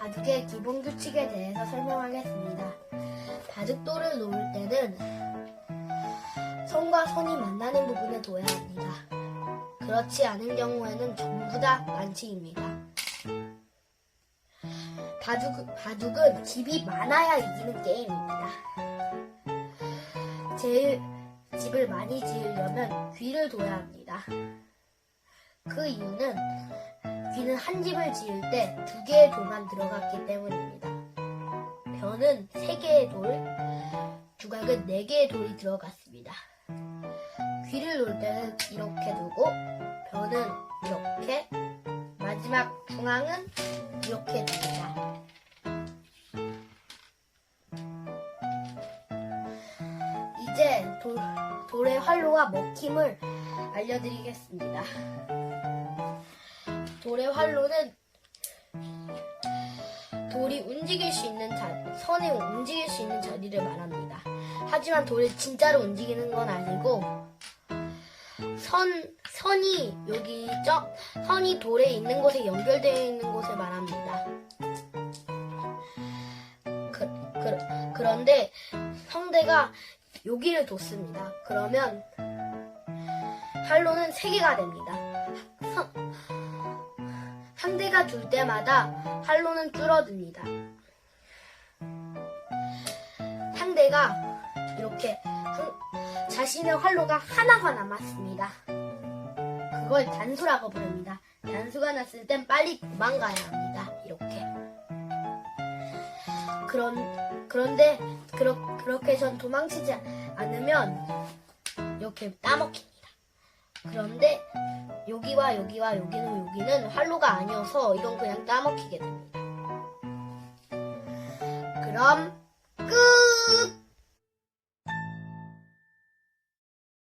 바둑의 기본 규칙에 대해서 설명하겠습니다. 바둑돌을 놓을 때는 선과 선이 만나는 부분에 둬야 합니다. 그렇지 않은 경우에는 전부 다 반칙입니다. 바둑, 바둑은 집이 많아야 이기는 게임입니다. 제일 집을 많이 지으려면 귀를 둬야 합니다. 그 이유는 귀는 한 집을 지을 때 두 개의 돌만 들어갔기 때문입니다. 벼는 세 개의 돌, 두각은 네 개의 돌이 들어갔습니다. 귀를 놓을 때는 이렇게 두고 벼는 이렇게 마지막 중앙은 이렇게 둡니다. 이제 돌, 돌의 활로가 먹힘을 알려드리겠습니다. 돌의 활로는 돌이 움직일 수 있는 자, 선이 움직일 수 있는 자리를 말합니다. 하지만 돌이 진짜로 움직이는 건 아니고 선 선이 여기 있죠? 선이 돌에 있는 곳에 연결되어 있는 곳을 말합니다. 그, 그, 그런데 상대가 여기를 뒀습니다. 그러면 활로는 3개가 됩니다. 상- 상대가 둘 때마다 활로는 줄어듭니다. 상대가 이렇게 한- 자신의 활로가 하나가 남았습니다. 그걸 단수라고 부릅니다. 단수가 났을 땐 빨리 도망가야 합니다. 이렇게. 그런, 그런데, 그렇, 그렇게 전 도망치지 않으면, 이렇게 따먹힙니다. 그런데, 여기와 여기와 여기는 여기는 활로가 아니어서, 이건 그냥 따먹히게 됩니다. 그럼, 끝!